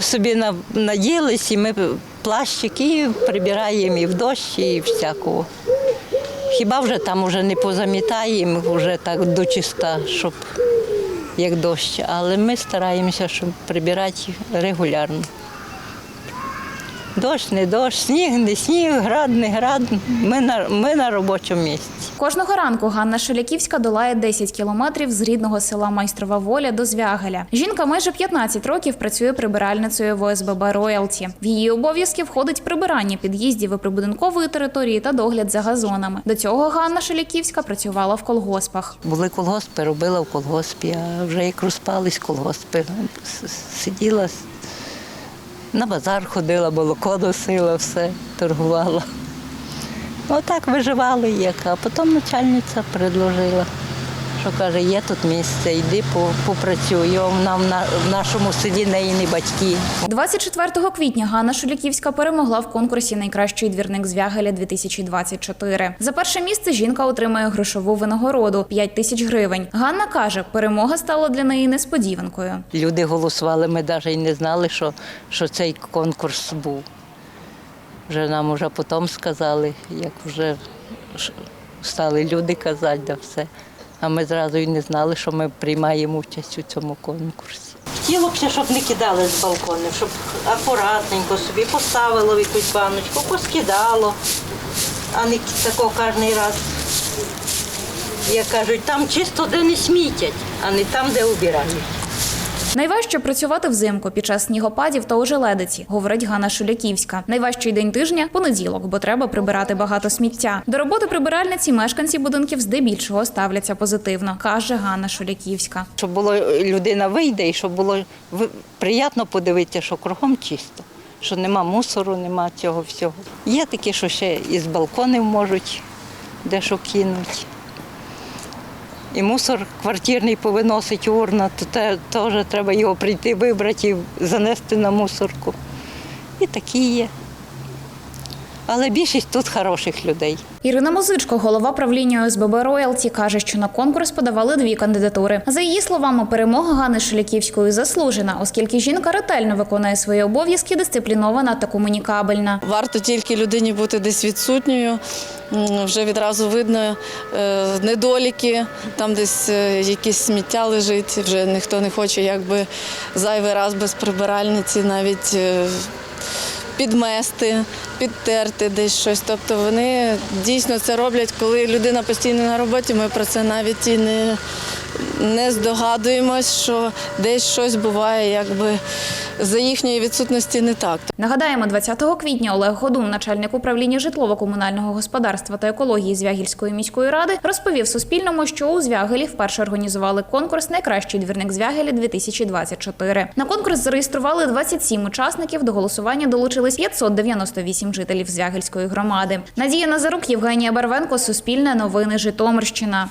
собі на- наділись, і ми плащики прибираємо і в дощ, і всякого. Хіба вже там вже не позамітаємо, вже так до чиста, щоб як дощ. Але ми стараємося, щоб прибирати регулярно. Дощ, не дощ, сніг, не сніг, град, не град. Ми на, ми на робочому місці. Кожного ранку Ганна Шеляківська долає 10 кілометрів з рідного села Майстрова Воля до Звягеля. Жінка майже 15 років працює прибиральницею в ОСББ Роялті. В її обов'язки входить прибирання під'їздів і прибудинкової території та догляд за газонами. До цього Ганна Шеляківська працювала в колгоспах. Були колгоспи, робила в колгоспі, а вже як розпались колгоспи, сиділа, на базар ходила, молоко носила, все, торгувала. Отак виживали як, а потім начальниця предложила, що каже, є тут місце, йди попрацюй. Нам на, в нашому селі неї не батьки. 24 квітня Ганна Шуляківська перемогла в конкурсі Найкращий двірник Звягеля 2024. За перше місце жінка отримає грошову винагороду 5 тисяч гривень. Ганна каже, перемога стала для неї несподіванкою. Люди голосували, ми навіть не знали, що, що цей конкурс був. Вже нам вже потім сказали, як вже стали люди казати, да все. А ми зразу і не знали, що ми приймаємо участь у цьому конкурсі. Хотіло б, щоб не кидали з балконів, щоб акуратненько собі поставило якусь баночку, поскидало, а не тако кожен раз. Як кажуть, там чисто де не смітять, а не там, де убирають. Найважче працювати взимку під час снігопадів та ожеледиці, говорить Ганна Шуляківська. Найважчий день тижня понеділок, бо треба прибирати багато сміття. До роботи прибиральниці мешканці будинків здебільшого ставляться позитивно, каже Ганна Шуляківська. Щоб було людина вийде і щоб було приємно подивитися, що кругом чисто, що нема мусору, нема цього всього. Є такі, що ще із балконів можуть дещо кинуть. І мусор квартирний повиносить урна, то те- теж треба його прийти вибрати і занести на мусорку. І такі є. Але більшість тут хороших людей. Ірина Музичко, голова правління ОСББ Роялті, каже, що на конкурс подавали дві кандидатури. За її словами, перемога Ганни Шуляківської заслужена, оскільки жінка ретельно виконує свої обов'язки, дисциплінована та комунікабельна. Варто тільки людині бути десь відсутньою. Вже відразу видно е, недоліки, там десь е, якесь сміття лежить. Вже ніхто не хоче якби зайвий раз без прибиральниці навіть е, підмести, підтерти десь щось. Тобто вони дійсно це роблять, коли людина постійно на роботі. Ми про це навіть і не, не здогадуємось, що десь щось буває, якби за їхньої відсутності не так. Нагадаємо, 20 квітня Олег Годун, начальник управління житлово-комунального господарства та екології Звягільської міської ради, розповів Суспільному, що у Звягелі вперше організували конкурс Найкращий двірник Звягелі 2024 На конкурс зареєстрували 27 учасників. До голосування долучились 598 жителів Звягельської громади. Надія Назарук, Євгенія Барвенко, Суспільне новини Житомирщина.